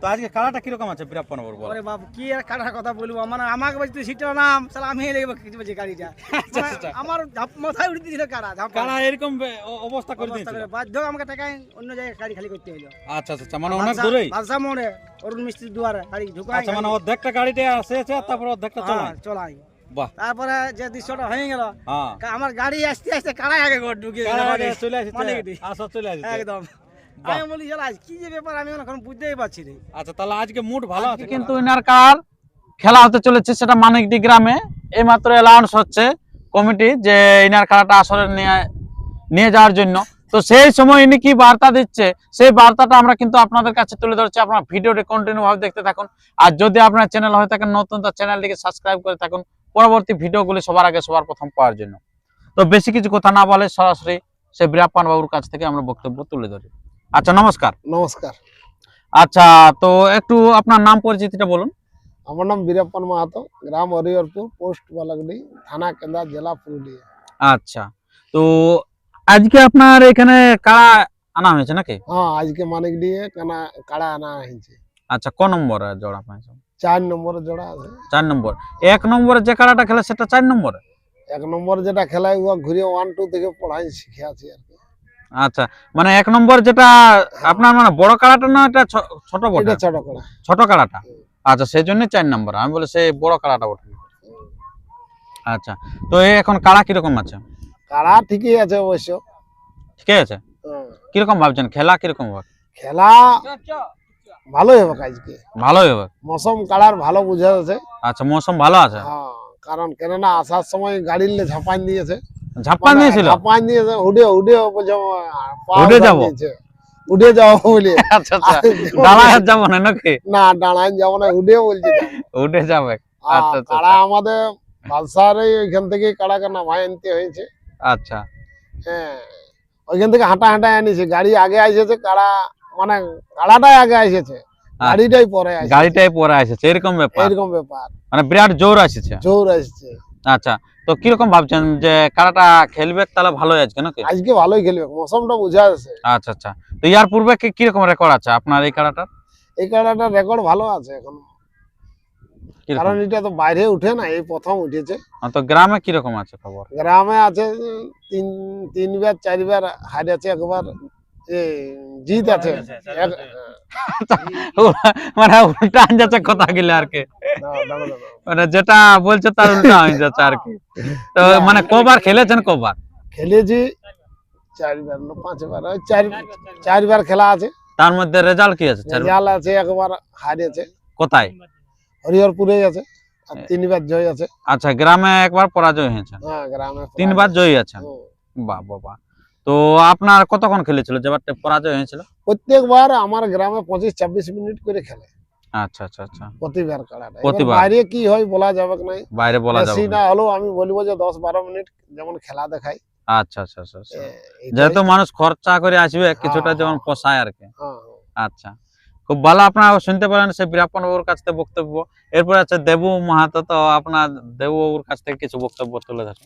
তো আজকে কালাটা কীরকম আছে বিরাপ্পান বাবুর বল। ওরে বাবু কি আর কাটার কথা বলব? মানে আমাকে নাম তাহলে আমি দেখব কিছু বলছি গাড়িটা। আচ্ছা, মানে আচ্ছা। আমার মাথায় উঠে দিয়েছিল কারা ধাপ কালা এরকম অবস্থা করে দিয়েছিল। বাধ্য আমাকে টাকায় অন্য জায়গায় গাড়ি খালি করতে হলো আচ্ছা আচ্ছা, আচ্ছা মানে অনেক বাদশা মোড়ে অরুণ মিস্ত্রির দুয়ারে গাড়ি ঢুকাই আচ্ছা মানে অর্ধেকটা আসেছে আর তারপর অর্ধেকটা হ্যাঁ, চলাই তারপরে যে দৃশ্যটা হয়ে গেল হ্যাঁ। আমার গাড়ি আসতে আসতে কারাই আগে ঢুকে মানে- চলে? আসা চলে আসছে একদম। আমি বলি আজ কি যে ব্যাপার? আমি এখন বুঝতেই পারছি না। আচ্ছা তাহলে আজকে মুড ভালো আছে কিন্তু ইনার কার খেলা হতে চলেছে সেটা মানিকডি গ্রামে। এইমাত্র অ্যালাউন্স হচ্ছে কমিটি যে ইনার খেলাটা আসলে নিয়ে নিয়ে যাওয়ার জন্য। তো সেই সময় ইনি কি বার্তা দিচ্ছে? সেই বার্তাটা আমরা কিন্তু আপনাদের কাছে তুলে ধরছি। আপনার ভিডিওটি কন্টিনিউ ভাবে দেখতে থাকুন। আর যদি আপনার চ্যানেল হয়ে থাকেন নতুন তো চ্যানেলটিকে সাবস্ক্রাইব করে থাকুন। পরবর্তী ভিডিওগুলি সবার আগে সবার প্রথম পাওয়ার জন্য। তো বেশি কিছু কথা না বলে সরাসরি সে বিরাপ্পান বাবুর কাছ থেকে আমরা বক্তব্য তুলে ধরি। আচ্ছা নমস্কার। নমস্কার। আচ্ছা তো একটু আপনার নাম পরিচিতিটা বলুন। আমার নাম বীরাপ্পন মাহাতো গ্রাম হরিহরপুর পোস্ট বালাগড়ি থানা কেন্দ্রা জেলা পুরুলিয়া। আচ্ছা তো আজকে আপনার এখানে কাড়া আনা হয়েছে নাকি? হ্যাঁ আজকে মানিক দিয়ে কানা কাড়া আনা হয়েছে। আচ্ছা ক নম্বর জোড়া পাইছে চার নম্বরে জোড়া আছে। চার নম্বর। এক নম্বরে যে কাড়াটা খেলে সেটা চার নম্বরে? এক নম্বর যেটা খেলায় ও ঘুরে ওয়ান টু থেকে পড়াই শিখে আছি আর আচ্ছা মানে এক নম্বর যেটা আপনার মানে বড় কাড়াটা না এটা ছোট বড় ছোট কড়া ছোট কাড়াটা আচ্ছা সেই জন্য চার নম্বর। আমি বলি সেই বড় কাড়াটা বটে। আচ্ছা তো এই এখন কাড়া কীরকম আছে? কাড়া ঠিকই আছে অবশ্য। ঠিক আছে। কীরকম ভাবছেন? খেলা কীরকম হবে? খেলা ভালোই হবে আজকে ভালোই হবে? মৌসুম কাড়ার ভালো বুঝা যাচ্ছে আচ্ছা মৌসুম ভালো আছে? হ্যাঁ কারণ কেননা আসার সময় গাড়ির লে ঝাপান দিয়েছে। ঝাপ্পা নিয়েছিল? ঝাপান দিয়েছে উঠে উঠে বলছে পা উঠে উঠান যাব? বলে। আচ্ছা আচ্ছা। দাঁড়ায় যাব না নাকি? না দাঁড়ান যাব না উঠে বলছি। উঠে যাবে। আচ্ছা, আচ্ছা, কাড়া আমাদের বালসারে ওইখান থেকে কাড়াকে নামায় আনতে হয়েছে। আচ্ছা। হ্যাঁ ওইখান থেকে হাঁটা হাঁটা আনিছে। গাড়ি আগে আসেছে কাড়া মানে কাড়াটাই আগে এসেছে গাড়িটাই পরে আসে গাড়িটাই পরে আসেছে। এরকম ব্যাপার? এরকম ব্যাপার। মানে বিরাট জোর আসছে? জোর আসছে। আচ্ছা তো কীরকম ভাবছেন যে কারাটা খেলবে তাহলে ভালোই আজকে নাকি? আজকে ভালোই খেলবে মৌসুমটা বুঝা যাচ্ছে। আচ্ছা আচ্ছা তো ইয়ার পূর্বে কি কীরকম রেকর্ড আছে আপনার এই কারাটার? এই কাড়াটার রেকর্ড ভালো আছে এখন। কারণ এটা তো বাইরে উঠে না এই প্রথম উঠেছে। তো গ্রামে কীরকম আছে খবর? গ্রামে আছে তিন তিনবার চারবার হারিয়েছে একবার। জিত আছে। এক- মানে উল্টা হয়ে যাচ্ছে কথা গেলে আর কি। দাঁড়াও, দাঁড়াও, দাঁড়াও। মানে যেটা বলছে তার উল্টা হয়ে যাচ্ছে আর কি। তো মানে কবার খেলেছেন কবার? খেলেছি চারবার না পাঁচবার ওই চার চারবার খেলা আছে। তার মধ্যে রেজাল্ট কি আছে? চার- রেজাল্ট আছে একবার হারিয়েছে। কোথায়? হরিহরপুরে আছে আর তিনবার জয় আছে। আচ্ছা গ্রামে একবার পরাজয় হয়েছে। হ্যাঁ গ্রামে তিনবার জয়ী আছেন। হুম। বাহ বাবা তো আপনার কতক্ষণ খেলেছিল? যেবারটা পরাজয় হয়েছিল? প্রত্যেকবার আমার গ্রামে পঁচিশ ছাব্বিশ মিনিট করে খেলে। আচ্ছা আচ্ছা আচ্ছা। প্রতিবার খেলাটা। এবার প্রতিবার। বাইরে কি হয় বলা যাবে না বাইরে বলা যাবে না। আমি বলব যে মিনিট যেমন খেলা দেখাই। আচ্ছা আচ্ছা আচ্ছা আচ্ছা। যেহেতু মানুষ খরচা করে আসবে কিছুটা হ্যাঁ, যেমন হ্যাঁ। পোষায় আর কি। হ্যাঁ, আচ্ছা। খুব ভালো আপনারা শুনতে পারেন সে বীরাপ্পন বাবুর কাছ থেকে বক্তব্য। এরপর আছে দেবু মাহাতো তো আপনার দেবু বাবুর কাছ থেকে কিছু বক্তব্য তুলে ধরে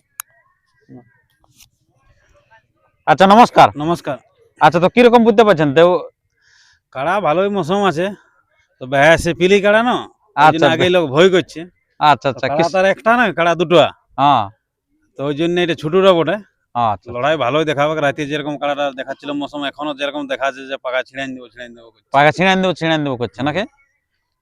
আচ্ছা নমস্কার। নমস্কার। আচ্ছা তো কীরকম বুঝতে পারছেন? দেব কাড়া ভালোই মৌসুম আছে। তো বেহা সে পিলি কাড়া না? ওই জন্য আচ্ছা লোক ভয় করছে। আচ্ছা আচ্ছা তার একটা না কাড়া দুটো। হ্যাঁ। তো ওই জন্য এটা ছুটুরা বটে আচ্ছা। লড়াই ভালোই দেখাবে রাতে যেরকম কাড়াটা দেখাচ্ছিল মৌসুম এখনও যেরকম দেখা যাচ্ছে যে পাকা ছিড়াই দেবো ছিড়াই দেবো। পাকা ছিঁড়ান দেবো ছিঁড়ান দেবো করছে নাকি?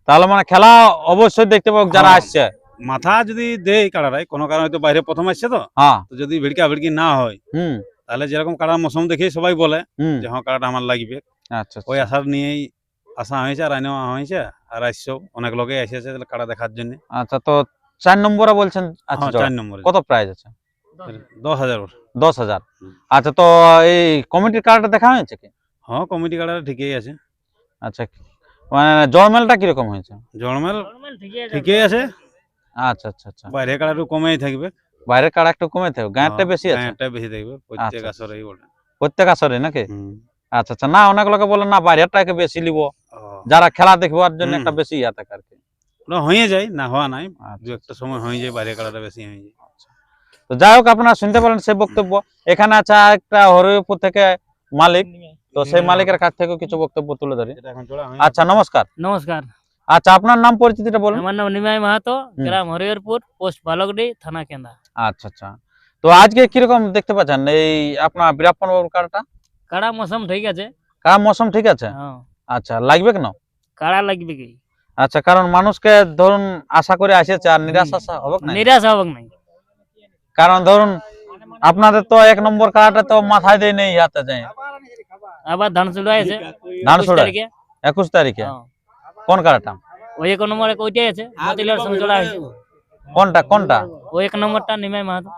তাহলে মানে খেলা অবশ্যই দেখতে পাবো যারা হ্যাঁ। আসছে। মাথা যদি দেয় কাড়াটাই কোনো কারণে হয়তো বাইরে প্রথম আসছে তো। হ্যাঁ। যদি ভিড়কা ভিড়কি না হয় হুম। তাহলে যেরকম কাড়ার মৌসুম দেখে সবাই বলে হুম। যে হ্যাঁ কাড়াটা আমার লাগবে। আচ্ছা ওই আচ্ছা। আশার নিয়েই আসা হয়েছে আর আইনেওয়া হয়েছে আর আসছেও। অনেক লোকে এসেছে তাহলে কাড়া দেখার জন্য। আচ্ছা তো চার নম্বরে বলছেন? আচ্ছা হ্যাঁ চার নম্বরে। কত প্রাইস আছে? দশ হাজার দশ হাজার। আচ্ছা তো এই কমিটির কার্ডটা দেখা হয়েছে কি? হ্যাঁ কমিটি কাড়াটা ঠিকই আছে। আচ্ছা মানে জয়মেলটা কীরকম হয়েছে? জড়মেল ঠিকই আছে। আচ্ছা আচ্ছা আচ্ছা। বাইরে কাড়া একটু কমেই থাকবে। বাইরের কার্ড একটু কমে থাকবে গাঁটটা বেশি আছে? বেশি থাকবে প্রত্যেক আচ্ছা। আসরেই ওটা প্রত্যেক আসরে নাকি? আচ্ছা আচ্ছা না অনেক লোকে বলে না বাইরেরটাকে বেশি ও, যারা খেলা দেখবার জন্য একটা বেশি ইয়া থাকে আর কি। ওটা হয়ে যায় না হওয়া নাই। দু আচ্ছা, একটা সময় হয়ে যায় বাইরে কাড়াটা বেশি হয়ে যায়। তো যাই হোক আপনারা শুনতে পারেন সে বক্তব্য। এখানে আছে একটা হরিপুর থেকে মালিক। তো সেই মালিকের কাছ থেকেও কিছু বক্তব্য তুলে ধরি। আচ্ছা নমস্কার। নমস্কার। আচ্ছা আপনার নাম পরিচিতিটা বলুন। আমার নাম নিমাই মাহাতো গ্রাম হরিহরপুর পোস্ট বালকডি থানা কেন্দা। আচ্ছা আচ্ছা। তো আজকে কীরকম দেখতে পাচ্ছেন? এই আপনার বীরাপ্পন বাবুর কাড়াটা? কাড়া মৌসুম ঠিক আছে। কার মৌসুম ঠিক আছে? হ্যাঁ। আচ্ছা লাগবে কেন? কাড়া লাগবে কি? আচ্ছা কারণ মানুষকে ধরুন আশা করে আসেছে আর নিরাশ আশা হবে না নিরাশ হবে নাই। কারণ ধরুন আপনাদের তো এক নম্বর কাড়াটা তো মাথায় দিয়ে নেই হাতে যায় আবার ধান চুড়া আছে। ধান তারিখে। একুশ তারিখে? হ্যাঁ। কোন কাড়াটা ওই এক নম্বর ওইটাই আছে মতিলাল সঙ্গে জোড়া হয়েছে কোনটা কোনটা? ওই এক নম্বরটা নিমাই মাহাতো।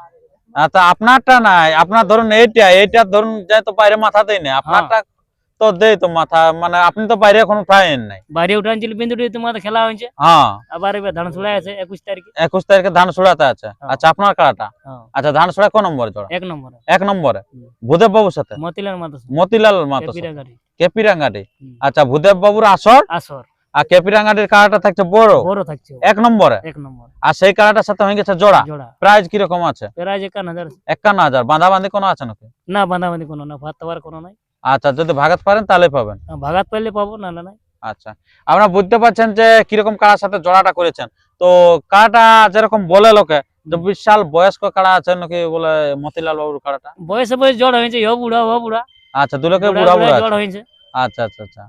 আচ্ছা আপনারটা নাই আপনার ধরুন এইটা এইটা ধরুন যায় তো বাইরে মাথাতেই নেই আপনারটা তো দেই তো মাথা মানে আপনি তো বাইরে এখনও পাইন নাই। বাইরে উঠানছিল বিন্দুটি তোমাদের খেলা হয়েছে। হ্যাঁ। আবার ধান চুড়া আছে একুশ তারিখে। একুশ তারিখে ধান ছড়াতে আছে। হ্যাঁ। আচ্ছা আপনার কাড়াটা হ্যাঁ, আচ্ছা ধান ছড়া কোন নম্বরে জোড়া? এক নম্বরে। এক নম্বরে। ভূদেব বাবুর সাথে? মতিলাল মাহাতো। মতিলাল মাতো কেপিরা গাড়ি কেপি রাঙ্গাটি? হুম। আচ্ছা ভূদেব বাবুর আসর? আসর। আর কেপি রাঙ্গাটির কাড়াটা থাকছে বড়। বড় থাকছে। এক নম্বরে। এক নম্বর। আর সেই কাড়াটার সাথে হয়ে গেছে জোড়া। জোড়া। প্রাইস কীরকম আছে? প্রায় একান্ন হাজার। একান্ন হাজার। বাঁধা বাঁধি কোনো আছে নাকি? না বাঁধাবাঁধি কোনো না। ভাত কোনো নাই। আচ্ছা যদি ভাগাত পারেন তাহলে পাবেন। ভাগাত পাইলে পাবো না না আচ্ছা। আপনারা বুঝতে পারছেন যে কীরকম কাড়ার সাথে জোড়াটা করেছেন। তো কাড়াটা যেরকম বলে লোকে যে বিশাল বয়স্ক কাড়া আছে নাকি বলে মতিলাল বাবুর কাড়াটা বয়সে বয়স জড় হয়েছে ও বুড়া ও বুড়া। আচ্ছা দুলোকে বুড়া বুড়া জড়। হয়েছে। আচ্ছা আচ্ছা আচ্ছা।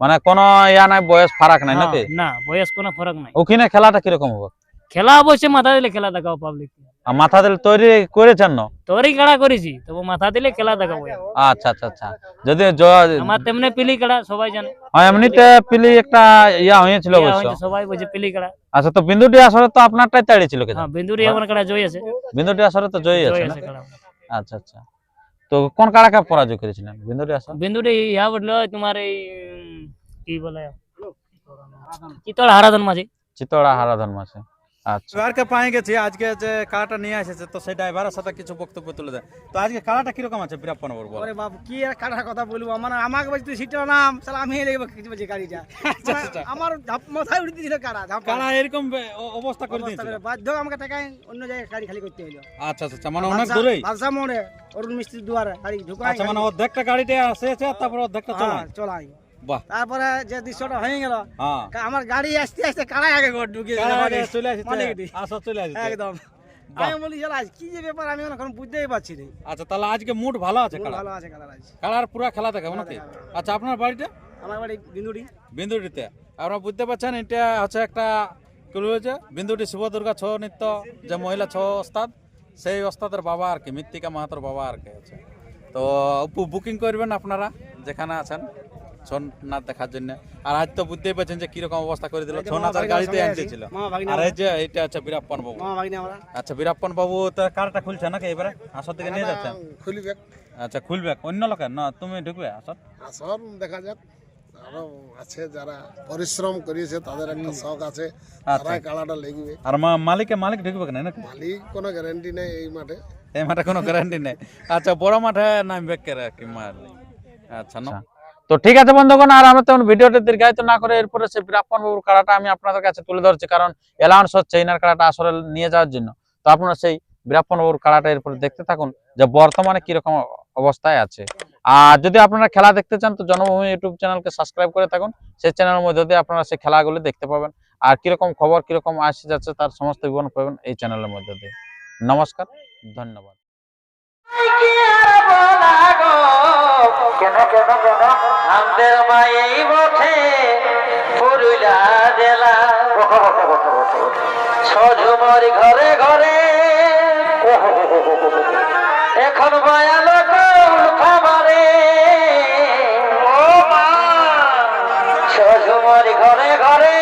মানে কোনো ইয়া নাই বয়স ফারাক নাই হ্যাঁ, নাকি? না বয়স কোনো ফরক নাই। ওখানে খেলাটা কীরকম হবে? খেলা অবশ্যই মাথা দিলে খেলা দেখাও পাবলিক আর মাথা দিলে তৈরি করেছেন না? তোরই খেলা করেছি তবু মাথা দিলে খেলা দেখাবো। আচ্ছা আচ্ছা আচ্ছা। যদি জ- আমার তেমনি পিলি খেলা সবাই জানে। হ্যাঁ, এমনিতে পিলি একটা ইয়া হয়েছিল ইয়া অবশ্য। হয়েছে, সবাই বলছে পিলি খেলা। আচ্ছা তো বিন্দুটি আসরে তো আপনারটাই তাড়ি ছিল কেন হ্যাঁ বিন্দুরি এমন খেলা জয় আছে। বিন্দুটি আসরে তো জয়ী জয় আছে না আছে খেলা। আচ্ছা আচ্ছা। তো কোন কাড়াকে পরাজয় করেছিলেন? বিন্দুরে আসা? বিন্দুরে ইয়া বলল তোমার এই কি বলে? চিতল হারাধন মাঝে। চিতড়া হারাধন মাসে আচ্ছা। ড্রাইভারকে পায়ে গেছি আজকে যে কাড়াটা নিয়ে এসেছে তো সেই ড্রাইভারের সাথে কিছু বক্তব্য তুলে দেয়। তো আজকে কাড়াটা কীরকম আছে বীরাপ্পন বাবু বল বাবু কি আর কাটার কথা বলব? আমার আমাকে বলছি সিটের নাম সালা আমি দেখব কিছু বলছি গাড়িটা। আমার মাথায় উঠে দিয়েছিল কাটা কাড়া এরকম অবস্থা করে দিয়েছিল? বাধ্য আমাকে টাকায় অন্য জায়গায় গাড়ি খালি করতে হলো আচ্ছা আচ্ছা, আচ্ছা মানে অনেক দূরেই? বাদশা মোড়ে অরুণ মিস্ত্রির দুয়ারে গাড়ি আচ্ছা মানে অর্ধেকটা গাড়িতে আসেছে তারপর অর্ধেকটা তারপরে যে দৃশ্যটা হয়ে গেল হ্যাঁ। আমার গাড়ি আসতে আসতে কারাই আগে ঘর ঢুকে চলে মানে চলে একদম। আমি বলি আজ কি যে ব্যাপার? আমি এখন বুঝতেই পারছি না। আচ্ছা তাহলে আজকে মুড ভালো আছে ভালো কালার পুরা খেলা আচ্ছা আপনার বাড়িটা? আমার বাড়ি বিন্দুড়ি বিন্দুটিতে আপনারা বুঝতে পারছেন এটা হচ্ছে একটা কি বলছে বিন্দুটি শিব দুর্গা ছৌ নৃত্য যে মহিলা ছৌ ওস্তাদ সেই ওস্তাদের বাবা আর কি মৃত্তিকা মাহাতোর বাবা আর কি আছে। তো বুকিং করবেন আপনারা যেখানে আছেন। ছৌ নাচ দেখার জন্য। আর আজ তো বুঝতেই পারছেন যে কীরকম অবস্থা করে দিল। ছৌ নাচের গাড়িতে সঙ্গে আনতে আছি। ছিল মামা ভাগিনা আর এই যে হচ্ছে বীরাপ্পন বাবু। আচ্ছা বীরাপ্পন বাবু তো কারটা খুলছে নাকি এবারে? আসর দিকে নিয়ে যাচ্ছেন খুলিবে। আচ্ছা খুলবে। অন্য লোকের? না তুমি ঢুকবে আসর আসর দেখা যাক। আরও আছে যারা পরিশ্রম করেছে তাদের একটা শখ আছে। আচ্ছা। কালাটা লেগবে। আর মা- মালিকে মালিক ঢুকবে কেন নাকি? মালিক কোনো গ্যারান্টি নেই এই মাঠে। এই মাঠে কোনো গ্যারান্টি নেই। আচ্ছা বড় মাঠে নামবে কে আচ্ছা না তো ঠিক আছে বন্ধুগণ, আর আমরা তেমন ভিডিওটা দীর্ঘায়িত না করে এরপরে সে বীরাপ্পন বাবুর কাড়াটা আমি আপনাদের কাছে তুলে ধরছি, কারণ অ্যালাউন্স হচ্ছে ইনার কাড়াটা আসলে নিয়ে যাওয়ার জন্য। তো আপনারা সেই বীরাপ্পন বাবুর কাড়াটা এরপরে দেখতে থাকুন যে বর্তমানে কীরকম অবস্থায় আছে। আর যদি আপনারা খেলা দেখতে চান, তো জন্মভূমি ইউটিউব চ্যানেলকে সাবস্ক্রাইব করে থাকুন। সেই চ্যানেলের মধ্যে দিয়ে আপনারা সেই খেলাগুলি দেখতে পাবেন। আর কীরকম খবর, কীরকম আসে যাচ্ছে তার সমস্ত বিবরণ পাবেন এই চ্যানেলের মধ্যে দিয়ে। নমস্কার, ধন্যবাদ। কেন কেন কেন? আমাদের মায়ের বটে পুরুলা জেলা। সঝুমর ঘরে ঘরে এখন মায়া লোক খাবারে ও মা! সঝুমর ঘরে ঘরে